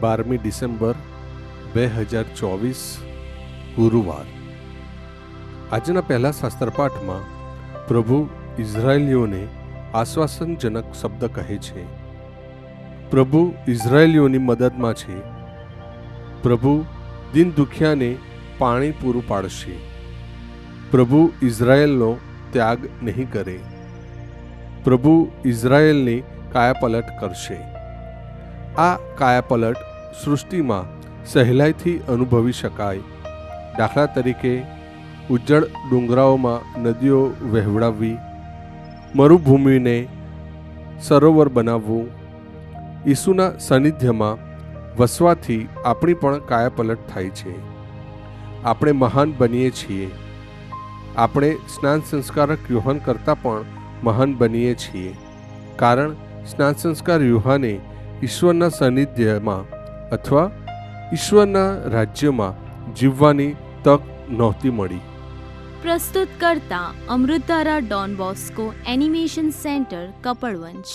બારમી ડિસેમ્બર બે હજાર ચોવીસ, ગુરુવાર. આજના પહેલા શાસ્ત્રપાઠમાં પ્રભુ ઇઝરાયેલીઓને આશ્વાસનજનક શબ્દ કહે છે, પ્રભુ ઇઝરાયેલીઓની મદદમાં છે. પ્રભુ દિન દુખિયાને પાણી પૂરું પાડશે. પ્રભુ ઇઝરાયેલનો ત્યાગ નહીં કરે. પ્રભુ ઇઝરાયેલની કાયાપલટ કરશે. આ કાયાપલટ સૃષ્ટિમાં સહેલાઈથી અનુભવી શકાય. દાખલા તરીકે ઉજ્જડ ડુંગરાઓમાં નદીઓ વહેવડાવવી, મરુભૂમિને સરોવર બનાવવું, ઈસુના સાનિધ્યમાં વસવાથી આપણી પણ કાયાપલટ થાય છે. આપણે મહાન બનીએ છીએ. આપણે સ્નાન સંસ્કારક યુહાન કરતાં પણ મહાન બનીએ છીએ. કારણ, સ્નાન સંસ્કાર યુહાને ઈશ્વરના સાનિધ્યમાં અથવા ઈશ્વરના રાજ્યમાં જીવવાની તક નહોતી મળી. પ્રસ્તુત કરતા અમૃતારા Don Bosco animation centre Kapadvanj